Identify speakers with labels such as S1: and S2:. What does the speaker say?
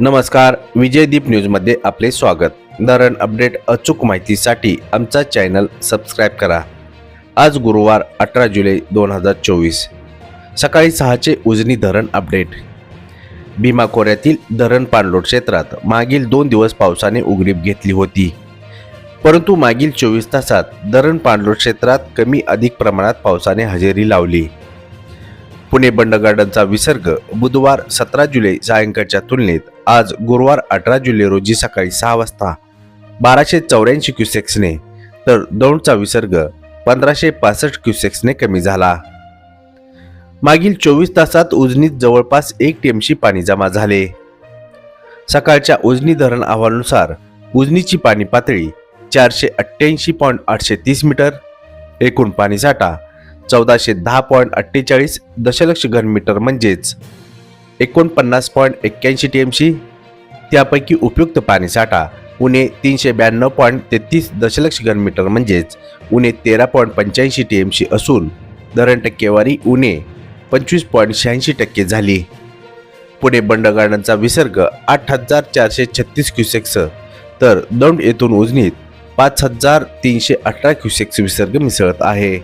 S1: नमस्कार विजयदीप न्यूजमध्ये आपले स्वागत. धरण अपडेट अचूक माहितीसाठी आमचा चॅनल सबस्क्राईब करा. आज गुरुवार अठरा जुलै दोन हजार चोवीस. सकाळी सहाचे उजनी धरण अपडेट. भीमा खोऱ्यातील धरण पाणलोट क्षेत्रात मागील दोन दिवस पावसाने उघडीप घेतली होती. परंतु मागील चोवीस तासात धरण पाणलोट क्षेत्रात कमी अधिक प्रमाणात पावसाने हजेरी लावली. पुणे बंड गार्डनचा विसर्ग बुधवार सतरा जुलै सायंकाळच्या तुलनेत आज गुरुवार अठरा जुलै रोजी सकाळी सहा वाजता. बाराशे चौऱ्याऐंशी क्युसेक्सने तर दौंडचा विसर्ग पंधराशे पासष्ट क्युसेक्सने कमी झाला. मागील चोवीस तासात उजनीत जवळपास एक टीएमशी पाणी जमा झाले. सकाळच्या उजनी धरण अहवालानुसार उजनीची पाणी पातळी चारशे अठ्ठ्याऐंशी पॉईंट आठशे तीस मीटर एकूण पाणीसाठा चौदाशे दहा पॉईंट अठ्ठेचाळीस दशलक्ष घनमीटर म्हणजेच एकोणपन्नास पॉईंट एक्क्याऐंशी टी एमशी त्यापैकी उपयुक्त पाणीसाठा उणे तीनशे ब्याण्णव पॉईंट तेहतीस दशलक्ष घनमीटर म्हणजेच उणे तेरा पॉईंट पंच्याऐंशी टी एमशी असून धरण टक्केवारी उणे पंचवीस पॉईंट शहाऐंशी टक्के झाली. पुणे बंड गार्डनचा विसर्ग आठ हजार चारशे छत्तीस क्युसेक्स तर दौंड येथून उजनीत पाच हजार तीनशे अठरा क्युसेक्स विसर्ग मिसळत आहे.